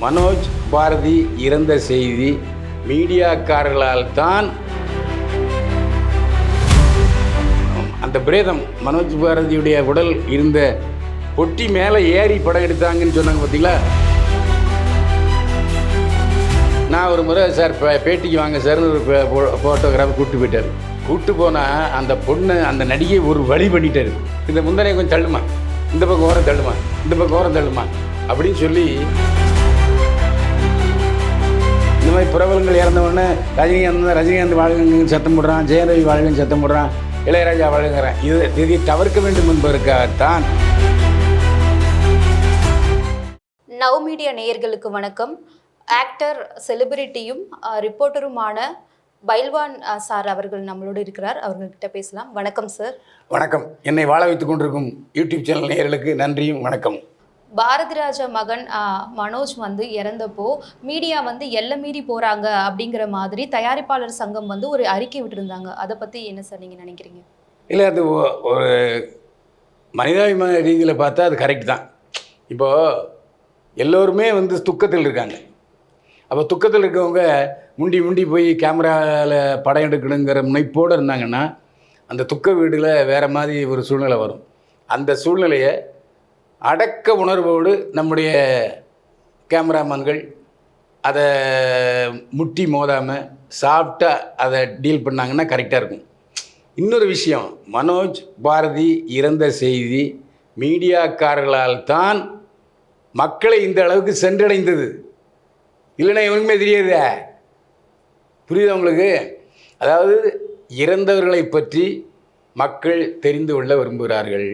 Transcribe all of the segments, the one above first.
மனோஜ் பாரதி இறந்த செய்தி மீடியாக்காரர்களால் தான். அந்த பிரேதம் மனோஜ் பாரதியுடைய உடல் இருந்த பொட்டி மேலே ஏறி படம் எடுத்தாங்கன்னு சொன்னாங்க பார்த்தீங்களா நான் ஒரு முறை சார் பே- பேட்டிக்கு வாங்க சார்னு ஒரு ஃபோட்டோகிராஃபர் கூப்பிட்டு போயிட்டார். கூப்பிட்டு போனால் அந்த பொண்ணு அந்த நடிகை ஒரு வழி பண்ணிட்டாரு. இந்த முந்தனை கொஞ்சம் தள்ளுமா? இந்த பக்கம் ஓரம் தள்ளுமா? இந்த பக்கம் ஓரம் தள்ளுமா? அப்படின்னு சொல்லி இந்த மாதிரி பிரபலங்கள் இறந்த உடனே ரஜினிகாந்த் ரஜினிகாந்த் வாழ்கன்னு சத்தம் போடுறான் ஜெயரவி வாழ்கன்னு சத்தம் போடுறான் இளையராஜா வாழ்கிறேன் இது இதை தவிர்க்க வேண்டும் என்பதற்காகத்தான். நவ் மீடியா நேயர்களுக்கு வணக்கம். ஆக்டர் செலிபிரிட்டியும் ரிப்போர்ட்டருமான பைல்வான் சார் அவர்கள் நம்மளோடு இருக்கிறார். அவர்கள்கிட்ட பேசலாம். வணக்கம் சார். வணக்கம். என்னை வாழ வைத்துக் கொண்டிருக்கும் யூடியூப் சேனல் நேயர்களுக்கு நன்றியும் வணக்கம் பாரதி ராஜா மகன் மனோஜ் வந்து இறந்தப்போ மீடியா வந்து எல்லை மீறி போகிறாங்க அப்படிங்கிற மாதிரி தயாரிப்பாளர் சங்கம் வந்து ஒரு அறிக்கை விட்டுருந்தாங்க. அதை பற்றி என்ன சார் நீங்கள் நினைக்கிறீங்க? இல்லை அது ஒரு மனிதாபிமான ரீதியில் பார்த்தா அது கரெக்ட் தான். இப்போது எல்லோருமே வந்து துக்கத்தில் இருக்காங்க. அப்போ துக்கத்தில் இருக்கவங்க முண்டி முண்டி போய் கேமராவில் படம் எடுக்கணுங்கிற முனைப்போடு இருந்தாங்கன்னா அந்த துக்க வீடில் வேறு மாதிரி ஒரு சூழ்நிலை வரும். அந்த சூழ்நிலையை அடக்க உணர்வோடு நம்முடைய கேமராமேன்கள் அதை முட்டி மோதாமல் சாப்பிட்டா அதை டீல் பண்ணாங்கன்னா கரெக்டாக இருக்கும். இன்னொரு விஷயம் மனோஜ் பாரதி இறந்த செய்தி மீடியாக்காரர்களால் தான் மக்களை இந்த அளவுக்கு சென்றடைந்தது. இல்லைன்னா இவனுக்குமே தெரியாதே. புரியுதா உங்களுக்கு? அதாவது இறந்தவர்களை பற்றி மக்கள் தெரிந்து கொள்ள விரும்புகிறார்கள்.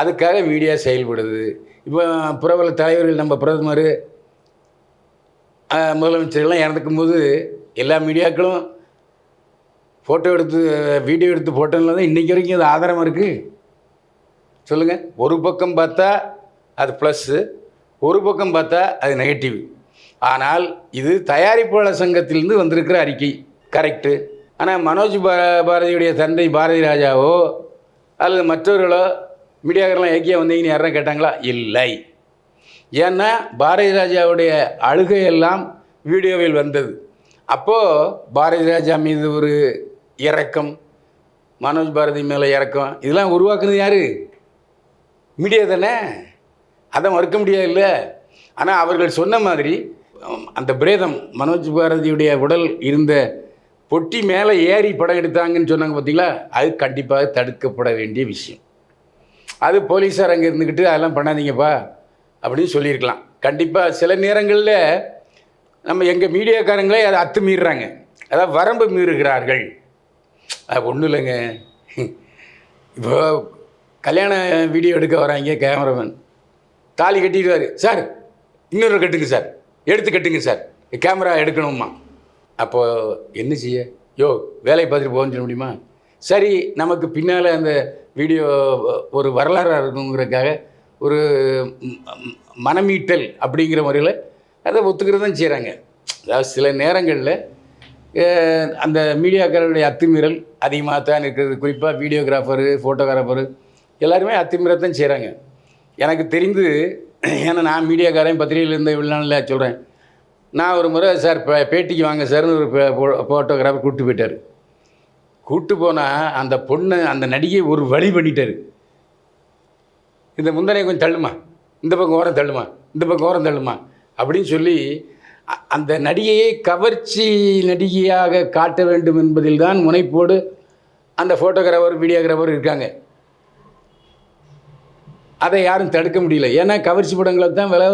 அதுக்காக மீடியா செயல்படுது. இப்போ பிரபல தலைவர்கள் நம்ம பிரதமர் முதலமைச்சர்கள்லாம் இறந்துக்கும் போது எல்லா மீடியாக்களும் ஃபோட்டோ எடுத்து வீடியோ எடுத்து ஃபோட்டோனில் தான் இன்றைக்கி வரைக்கும் அது ஆதாரமாக இருக்குது சொல்லுங்கள் ஒரு பக்கம் பார்த்தா அது ப்ளஸ்ஸு ஒரு பக்கம் பார்த்தா அது நெகட்டிவ் ஆனால் இது தயாரிப்பாளர் சங்கத்திலிருந்து வந்திருக்கிற அறிக்கை. கரெக்டு ஆனால் மனோஜ் பாரதியுடைய தந்தை பாரதி ராஜாவோ அல்லது மற்றவர்களோ மீடியாக்காரெலாம் ஏக்கியா வந்தீங்கன்னு யாரும் கேட்டாங்களா? இல்லை. ஏன்னா பாரதி ராஜாவுடைய அழுகையெல்லாம் வீடியோவில் வந்தது. அப்போது பாரதி ராஜா மீது ஒரு இறக்கம் மனோஜ் பாரதி மேலே இறக்கம் இதெல்லாம் உருவாக்குனது யார்? மீடியா தானே. அதை மறுக்க முடியாது இல்லை ஆனால் அவர்கள் சொன்ன மாதிரி அந்த பிரேதம் மனோஜ் பாரதியுடைய உடல் இருந்த பொட்டி மேலே ஏறி படம் எடுத்தாங்கன்னு சொன்னாங்க பார்த்தீங்களா? அது கண்டிப்பாக தடுக்கப்பட வேண்டிய விஷயம். அது போலீஸார் அங்கே இருந்துக்கிட்டு அதெல்லாம் பண்ணாதீங்கப்பா அப்படின்னு சொல்லியிருக்கலாம். கண்டிப்பாக சில நேரங்களில் நம்ம எங்கள் மீடியாக்காரங்களே அதை அத்து மீறுறாங்க. அதாவது வரம்பு மீறுகிறார்கள். அது ஒன்றும் இல்லைங்க. இப்போ கல்யாண வீடியோ எடுக்க வராங்க கேமராமேன். தாலி கட்டிடுவார். சார் இன்னொரு கட்டுங்க சார். எடுத்து கட்டுங்க சார். கேமரா எடுக்கணுமா அப்போது என்ன செய்ய? யோ வேலையை பார்த்துட்டு போகன்னு சொல்ல முடியுமா? சரி நமக்கு பின்னால் அந்த வீடியோ ஒரு வரலாறாக இருக்குங்கிறதுக்காக ஒரு மனமீட்டல் அப்படிங்கிற முறையில் அதை ஒத்துக்கிறது தான் செய்கிறாங்க அதாவது சில நேரங்களில் அந்த மீடியாக்காரருடைய அத்துமீறல் அதிகமாக தான் இருக்கிறது. குறிப்பாக வீடியோகிராஃபரு ஃபோட்டோகிராஃபரு எல்லாருமே அத்துமீறத்தான் செய்கிறாங்க எனக்கு தெரிந்து ஏன்னா நான் மீடியாக்காரன் பத்திரிகையில் இருந்த நாளில் சொல்கிறேன் நான் ஒரு முறை சார் பே- பேட்டிக்கு வாங்க சார்னு ஒரு ஃபோட்டோகிராஃபர் கூப்பிட்டு போயிட்டார். கூப்பிட்டு போனால் அந்த பொண்ணு அந்த நடிகை ஒரு வழி பண்ணிட்டார். இந்த முந்தனையை கொஞ்சம் தள்ளுமா? இந்த பக்கம் ஓரம் தள்ளுமா? இந்த பக்கம் ஓரம் தள்ளுமா? அப்படின்னு சொல்லி அந்த நடிகையை கவர்ச்சி நடிகையாக காட்ட வேண்டும் என்பதில் தான் முனைப்போடு அந்த ஃபோட்டோகிராஃபர் வீடியோகிராஃபர் இருக்காங்க. அதை யாரும் தடுக்க முடியல. ஏன்னா கவர்ச்சி படங்களை தான் விலை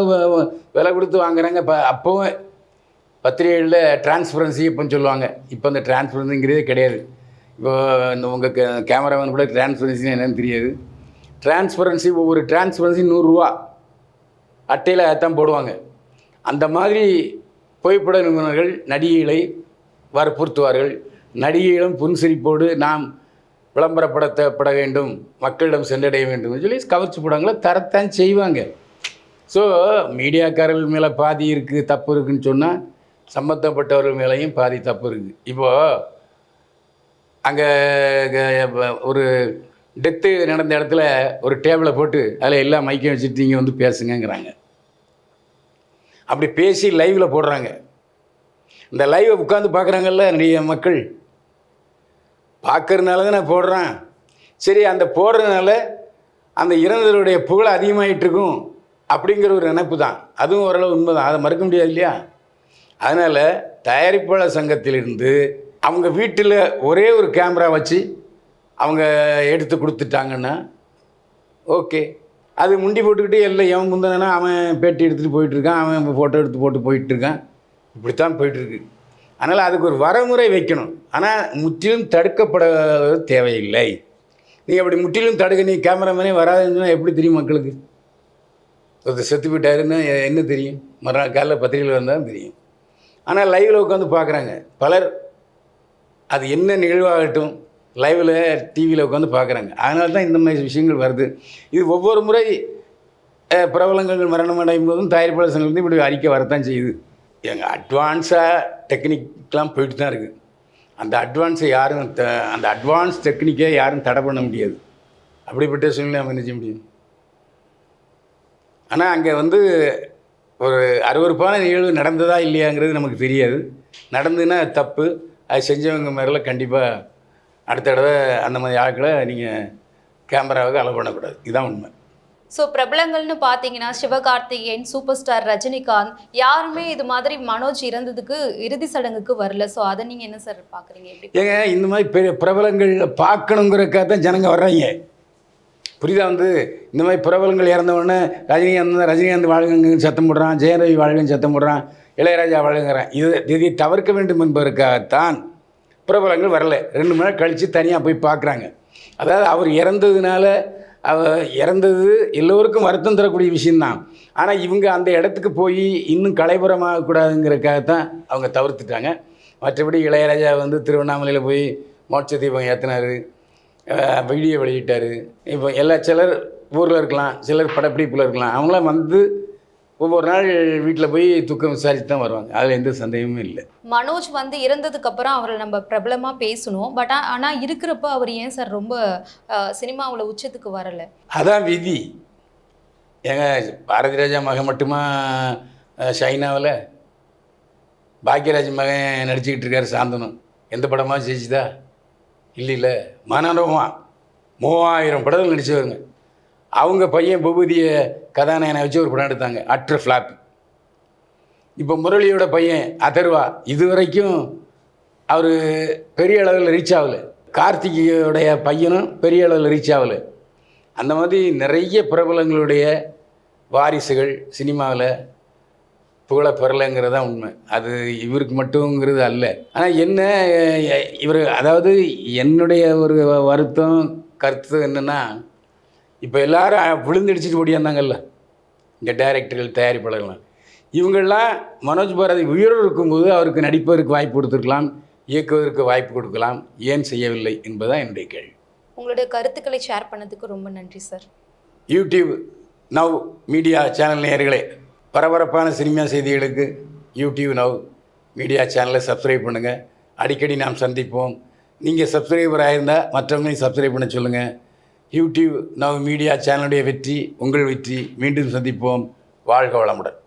விலை கொடுத்து வாங்குறாங்க. இப்போ அப்போவும் பத்திரிகைகளில் டிரான்ஸ்பரன்சி இப்போன்னு சொல்லுவாங்க. இப்போ அந்த டிரான்ஸ்பரன்சிங்கிறதே கிடையாது. இப்போ இந்த உங்கள் கே கேமராமேன் கூட டிரான்ஸ்பரன்சின்னு என்னென்னு தெரியாது. டிரான்ஸ்பரன்சி ஒவ்வொரு டிரான்ஸ்பரன்சி நூறுரூவா. அட்டையில் தான் போடுவாங்க. அந்த மாதிரி புகைப்பட நிபுணர்கள் நடிகைகளை வற்புறுத்துவார்கள். நடிகைகளும் புன்சிரிப்போடு நாம் விளம்பரப்படுத்தப்பட வேண்டும். மக்களிடம் சென்றடைய வேண்டும் சொல்லி கவர்ச்சி படங்களை தரத்தான் செய்வாங்க. ஸோ மீடியாக்காரர்கள் மேலே பாதி இருக்குது தப்பு இருக்குதுன்னு சொன்னால் சம்மந்தப்பட்டவர்கள் மேலேயும் பாதி தப்பு இருக்குது இப்போது அங்கே ஒரு டெத்து நடந்த இடத்துல ஒரு டேபிளை போட்டு அதில் எல்லா மைக்கையும் வச்சுட்டு நீங்கள் வந்து பேசுங்கங்கிறாங்க. அப்படி பேசி லைவில் போடுறாங்க. இந்த லைவை உட்காந்து பார்க்குறாங்கல்ல நிறைய மக்கள். பார்க்கறதுனால தான் நான் போடுறேன். சரி அந்த போடுறதுனால அந்த இறந்தவருடைய புகழ் அதிகமாகிட்டுருக்கும் அப்படிங்கிற ஒரு நினைப்பு தான். அதுவும் ஓரளவு உண்மை தான் அதை மறுக்க முடியாது இல்லையா? அதனால் தயாரிப்பாளர் சங்கத்திலிருந்து அவங்க வீட்டில் ஒரே ஒரு கேமரா வச்சு அவங்க எடுத்து கொடுத்துட்டாங்கன்னா ஓகே. அது முண்டி போட்டுக்கிட்டு எல்லாம் எவன் முந்தனா அவன் பேட்டி எடுத்துகிட்டு போயிட்டுருக்கான் அவன் ஃபோட்டோ எடுத்து போட்டு போயிட்டுருக்கான். இப்படித்தான் போயிட்டுருக்கு. அதனால் அதுக்கு ஒரு வரமுறை வைக்கணும். ஆனால் முற்றிலும் தடுக்கப்பட தேவையில்லை. நீ அப்படி முற்றிலும் தடுக்க நீ கேமராமேனே வராதுன்னு எப்படி தெரியும் மக்களுக்கு? ஒருத்தர் செத்து போயிட்டாருன்னு என்ன தெரியும்? மறுநாள் காலைல பத்திரிகையில் வந்தால் தெரியும். ஆனால் லைவில் உட்காந்து பார்க்குறாங்க. பலர் அது என்ன நிகழ்வாகட்டும் லைவில் டிவியில் உட்காந்து பார்க்குறாங்க. அதனால தான் இந்த மாதிரி விஷயங்கள் வருது. இது ஒவ்வொரு முறை பிரபலங்கள் மரணம் அடையும் போதும் தயாரிப்பாளர் இப்படி அறிக்கை வரத்தான் செய்யுது. எங்கள் அட்வான்ஸாக டெக்னிக்லாம் போயிட்டு தான் இருக்குது அந்த அட்வான்ஸை யாரும் த அந்த அட்வான்ஸ் டெக்னிக்கை யாரும் தடை பண்ண முடியாது. அப்படிப்பட்ட சூழ்நிலை நம்ம என்ன செய்ய முடியும்? ஆனால் அங்கே வந்து ஒரு அருவருப்பான நிகழ்வு நடந்ததா இல்லையாங்கிறது நமக்கு தெரியாது. நடந்துன்னா தப்பு. அது செஞ்சவங்க மேலே கண்டிப்பாக அடுத்த தடவை அந்த மாதிரி ஆட்களை நீங்கள் கேமராவுக்கு அலோவ் பண்ணக்கூடாது. இதுதான் உண்மை. ஸோ பிரபலங்கள்னு பார்த்தீங்கன்னா சிவகார்த்திகேயன் சூப்பர் ஸ்டார் ரஜினிகாந்த் யாருமே இது மாதிரி மனோஜ் இறந்ததுக்கு இறுதி சடங்குக்கு வரல. ஸோ அதை நீங்கள் என்ன சார் பார்க்குறீங்க? ஏங்க இந்த மாதிரி பெரிய பிரபலங்கள் பார்க்கணுங்கிறக்காக தான் ஜனங்க வர்றாங்க. புரியுதா வந்து? இந்த மாதிரி பிரபலங்கள் இறந்த உடனே ரஜினிகாந்த் ரஜினிகாந்த் வாழ்கங்கன்னு சத்தம் போடுறான் ஜெயரவி வாழ்கன்னு சத்தம் போடுறான். இளையராஜா வாழ்கிறான் இது இதை தவிர்க்க வேண்டும் என்பதற்காகத்தான் பிரபலங்கள் வரல. ரெண்டு மணி நேரம் கழித்து தனியாக போய் பார்க்குறாங்க. அதாவது அவர் இறந்ததுனால அவ இறந்தது எல்லோருக்கும் வருத்தம் தரக்கூடிய விஷயந்தான் ஆனால் இவங்க அந்த இடத்துக்கு போய் இன்னும் கலைபுரமாகக்கூடாதுங்கிறதுக்காகத்தான் அவங்க தவிர்த்துட்டாங்க. மற்றபடி இளையராஜா வந்து திருவண்ணாமலையில் போய் மோட்ச தீபம் ஏற்றினார் வீடியோ வெளியிட்டார். இப்போ எல்லா சிலர் ஊரில் இருக்கலாம் சிலர் படப்பிடிப்பில் இருக்கலாம். அவங்களாம் வந்து ஒவ்வொரு நாள் வீட்டில் போய் துக்கம் விசாரித்து தான் வருவாங்க. அதில் எந்த சந்தேகமும் இல்லை. மனோஜ் வந்து இறந்ததுக்கு அப்புறம் அவரை நம்ம பிரபலமாக பேசணும். பட் ஆனால் இருக்கிறப்ப அவர் ஏன் சார் ரொம்ப சினிமாவில் உச்சத்துக்கு வரல? அதான் விதி. ஏங்க பாரதி ராஜா மகன் மட்டுமா ஷைனாவில்? பாக்யராஜ் மகன் நடிச்சுக்கிட்டு இருக்காரு சாந்தனம் எந்த படமா ஜெயிச்சுதா? இல்லை இல்லை. மனோரமா. மூவாயிரம் படங்கள் நடிச்சவங்க அவங்க பையன் பூபதியை கதாநாயகனை வச்சு ஒரு படம் எடுத்தாங்க. அட்ரு ஃப்ளாப் இப்போ முரளியோட பையன் அதர்வா இது வரைக்கும் அவர் பெரிய அளவில் ரீச் ஆகலை. கார்த்திகையோடைய பையனும் பெரிய அளவில் ரீச் ஆகலை. அந்த மாதிரி நிறைய பிரபலங்களுடைய வாரிசுகள் சினிமாவில் புகழ பெறலைங்கிறது தான் உண்மை. அது இவருக்கு மட்டுங்கிறது அல்ல. ஆனால் என்ன இவர் அதாவது என்னுடைய ஒரு வருத்தம் கருத்து என்னென்னா இப்போ எல்லாரும் விழுந்தடிச்சிட்டு ஓடியாந்தாங்கல்ல இந்த டைரக்டர்கள் தயாரிப்பாளர்கள்லாம். இவங்கெல்லாம் மனோஜ் பாரதி உயிரோடு இருக்கும்போது அவருக்கு நடிப்பதற்கு வாய்ப்பு கொடுத்துருக்கலாம் இயக்குவதற்கு வாய்ப்பு கொடுக்கலாம். ஏன் செய்யவில்லை என்பதுதான் என்னுடைய கேள்வி. உங்களுடைய கருத்துக்களை ஷேர் பண்ணதுக்கு ரொம்ப நன்றி sir YouTube now media channel நேயர்களே பரபரப்பான சினிமா செய்திகளுக்கு யூடியூப் நவ் மீடியா சேனலை சப்ஸ்கிரைப் பண்ணுங்கள் அடிக்கடி நாம் சந்திப்போம். நீங்கள் சப்ஸ்கிரைபராக இருந்தால் மற்றவங்களையும் சப்ஸ்கிரைப் பண்ண சொல்லுங்கள் யூடியூப் நவ் மீடியா சேனலுடைய வெற்றி உங்கள் வெற்றி. மீண்டும் சந்திப்போம். வாழ்க வளமுடன்.